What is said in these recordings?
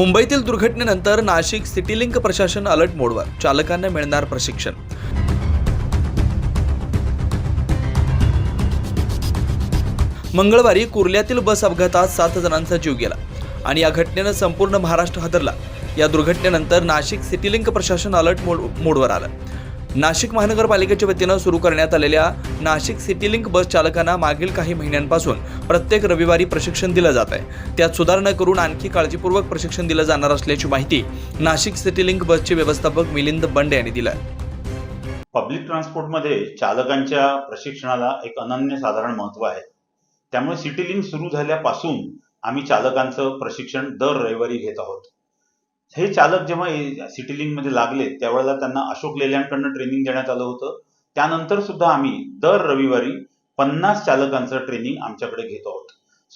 मुंबईतील दुर्घटनेनंतर नाशिक सिटीलिंक प्रशासन अलर्ट मोडवर. चालकांना मिळणार प्रशिक्षण. मंगळवारी कुर्ल्यातील बस अपघातात सात जणांचा जीव गेला आणि या घटनेनं संपूर्ण महाराष्ट्र हादरला. या दुर्घटनेनंतर नाशिक सिटीलिंक प्रशासन अलर्ट मोड मोडवर आलं. नाशिक महानगरपालिकेच्या वतीनं सुरू करण्यात आलेल्या नाशिक सिटीलिंक बस चालकांना मागील काही महिन्यांपासून प्रत्येक रविवारी प्रशिक्षण दिलं जात आहे. त्यात सुधारणा करून आणखी काळजीपूर्वक प्रशिक्षण दिलं जाणार असल्याची माहिती नाशिक सिटीलिंक बसचे व्यवस्थापक मिलिंद बंडे यांनी दिलं पब्लिक ट्रान्सपोर्टमध्ये चालकांच्या प्रशिक्षणाला एक अनन्यसाधारण महत्त्व आहे. त्यामुळे सिटी लिंक सुरू झाल्यापासून आम्ही चालकांचं प्रशिक्षण दर रविवारी घेत आहोत. हे चालक जेव्हा सिटीलिंगमध्ये लागले त्यावेळेला त्यांना अशोक लेल्यांकडनं ट्रेनिंग देण्यात आलं होतं. त्यानंतर सुद्धा आम्ही दर रविवारी पन्नास चालकांचं ट्रेनिंग आमच्याकडे घेत आहोत.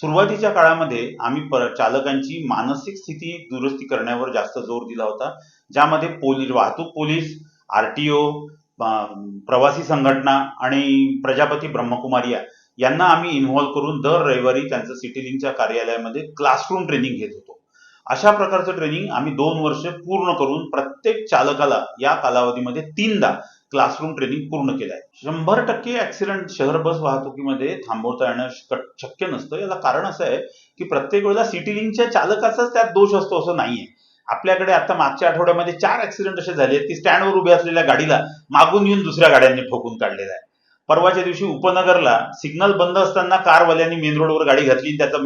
सुरुवातीच्या काळामध्ये आम्ही चालकांची मानसिक स्थिती दुरुस्ती करण्यावर जास्त जोर दिला होता. ज्यामध्ये पोलीस वाहतूक पोलीस आरटीओ प्रवासी संघटना आणि प्रजापती ब्रह्मकुमारिया यांना आम्ही इन्व्हॉल्व करून दर रविवारी त्यांचं सिटी लिंकच्या कार्यालयामध्ये क्लासरूम ट्रेनिंग घेत होतो. अशा प्रकारचं ट्रेनिंग आम्ही दोन वर्ष पूर्ण करून प्रत्येक चालकाला या कालावधीमध्ये तीनदा क्लासरूम ट्रेनिंग पूर्ण केलं आहे शंभर टक्के ऍक्सिडेंट शहर बस वाहतुकीमध्ये थांबवता येणं शक्य नसतं. याला कारण असं आहे की प्रत्येक वेळेला सिटी लिंकच्या चालकाचाच त्यात दोष असतो असं नाहीये. आपल्याकडे आता मागच्या आठवड्यामध्ये चार ऍक्सिडेंट असे झाले की स्टँडवर उभ्या असलेल्या गाडीला मागून येऊन दुसऱ्या गाड्यांनी ठोकून काढलेला आहे. परवाच्या दिवशी उपनगरला सिग्नल बंद असताना कारवाल्यांनी मेन रोडवर गाडी घातली आणि त्याचा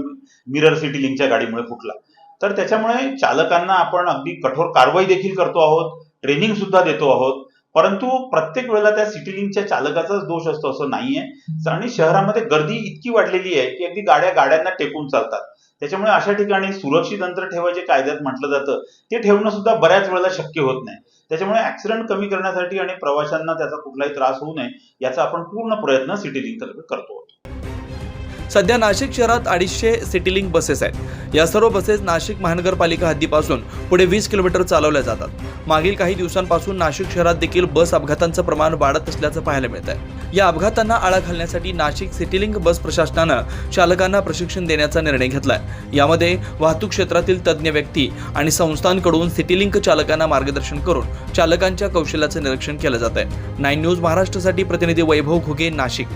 मिरर सिटी लिंकच्या गाडीमुळे फुटला. तर त्याच्यामुळे चालकांना आपण अगदी कठोर कारवाई देखील करतो आहोत ट्रेनिंग सुद्धा देतो आहोत. परंतु प्रत्येक वेळेला त्या सिटी लिंकच्या चालकाचाच दोष असतो असं नाहीये. आणि शहरामध्ये गर्दी इतकी वाढलेली आहे की अगदी गाड्या गाड्यांना टेकून चालतात. त्याच्यामुळे अशा ठिकाणी सुरक्षित अंतर ठेवायचे कायद्यात म्हटलं जातं ते ठेवणं सुद्धा बऱ्याच वेळेला शक्य होत नाही. त्याच्यामुळे ऍक्सिडेंट कमी करण्यासाठी आणि प्रवाशांना त्याचा कुठलाही त्रास होऊ नये याचा आपण पूर्ण प्रयत्न सिटीलिंग करतो सध्या नाशिक शहरात अडीचशे सिटीलिंक बसेस आहेत. या सर्व बसेस नाशिक महानगरपालिका हद्दीपासून पुढे वीस किलोमीटर चालवल्या जातात. मागील काही दिवसांपासून नाशिक शहरात देखील बस अपघातांचं प्रमाण वाढत असल्याचं पाहायला मिळत आहे या अपघातांना आळा घालण्यासाठी नाशिक सिटीलिंक बस प्रशासनानं चालकांना प्रशिक्षण देण्याचा निर्णय घेतलाय. यामध्ये वाहतूक क्षेत्रातील तज्ज्ञ व्यक्ती आणि संस्थांकडून सिटीलिंक चालकांना मार्गदर्शन करून चालकांच्या कौशल्याचं निरीक्षण केलं जात आहे नाईन न्यूज महाराष्ट्रासाठी प्रतिनिधी वैभव घुगे नाशिक.